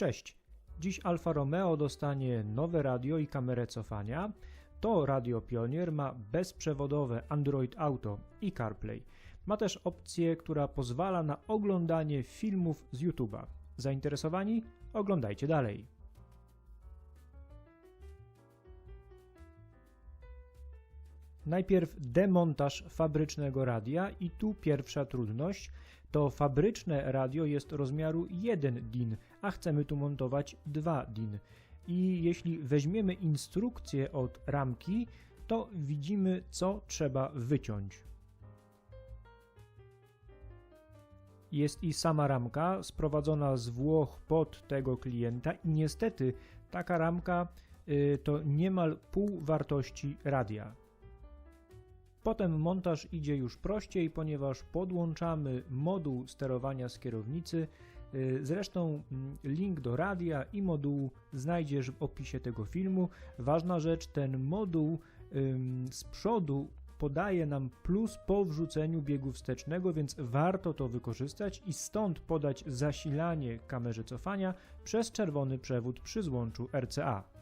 Cześć! Dziś Alfa Romeo dostanie nowe radio i kamerę cofania. To radio Pionier ma bezprzewodowe Android Auto i CarPlay. Ma też opcję, która pozwala na oglądanie filmów z YouTube'a. Zainteresowani? Oglądajcie dalej. Najpierw demontaż fabrycznego radia i tu pierwsza trudność. To fabryczne radio jest rozmiaru 1 DIN, a chcemy tu montować 2 DIN. I jeśli weźmiemy instrukcję od ramki, to widzimy co trzeba wyciąć. Jest i sama ramka sprowadzona z Włoch pod tego klienta i niestety taka ramka y, to niemal pół wartości radia. Potem montaż idzie już prościej, ponieważ podłączamy moduł sterowania z kierownicy. Y, Zresztą mm, link do radia i modułu znajdziesz w opisie tego filmu. Ważna rzecz, ten moduł z przodu podaje nam plus po wrzuceniu biegu wstecznego, więc warto to wykorzystać i stąd podać zasilanie kamerze cofania przez czerwony przewód przy złączu RCA.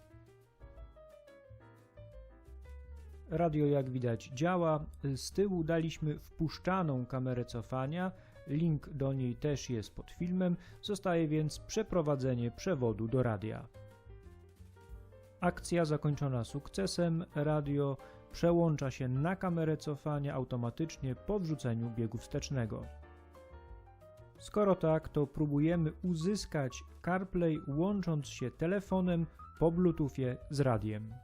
Radio jak widać działa. Z tyłu daliśmy wpuszczaną kamerę cofania. Link do niej też jest pod filmem. Zostaje więc przeprowadzenie przewodu do radia. Akcja zakończona sukcesem. Radio przełącza się na kamerę cofania automatycznie po wrzuceniu biegu wstecznego. Skoro tak, to próbujemy uzyskać CarPlay łącząc się telefonem po Bluetoothie z radiem.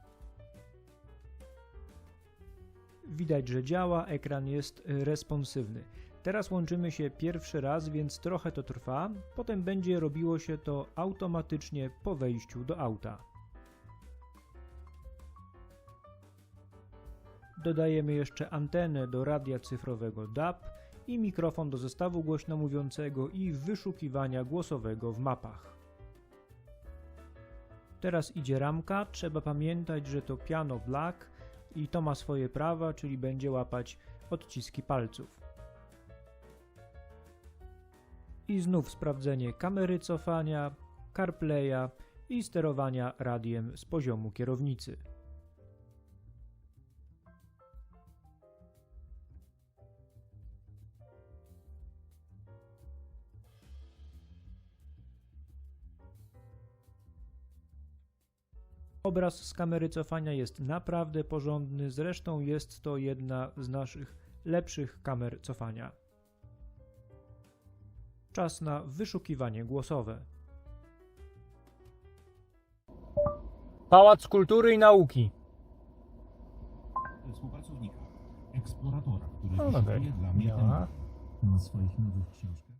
Widać, że działa, ekran jest y, responsywny. Teraz łączymy się pierwszy raz, więc trochę to trwa, potem będzie robiło się to automatycznie po wejściu do auta. Dodajemy jeszcze antenę do radia cyfrowego DAB i mikrofon do zestawu głośno mówiącego i wyszukiwania głosowego w mapach. Teraz idzie ramka, trzeba pamiętać, że to piano black i to ma swoje prawa, czyli będzie łapać odciski palców. I znów sprawdzenie kamery cofania, CarPlaya i sterowania radiem z poziomu kierownicy. Obraz z kamery cofania jest naprawdę porządny, zresztą jest to jedna z naszych lepszych kamer cofania. Czas na wyszukiwanie głosowe. Pałac Kultury i Nauki. współpracownika, eksploratora, który No, wyszukuje okej. dla mnie na swoich nowych książkach.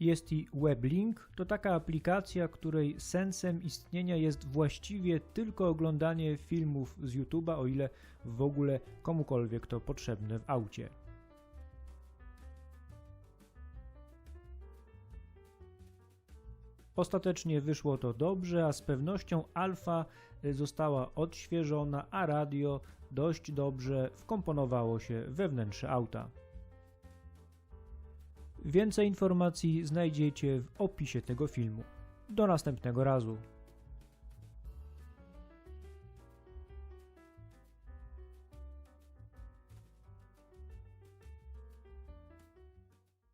Jest i Weblink, to taka aplikacja, której sensem istnienia jest właściwie tylko oglądanie filmów z YouTube'a, o ile w ogóle komukolwiek to potrzebne w aucie. Ostatecznie wyszło to dobrze, a z pewnością alfa y, została odświeżona, a radio dość dobrze wkomponowało się we wnętrze auta. Więcej informacji znajdziecie w opisie tego filmu. Do następnego razu.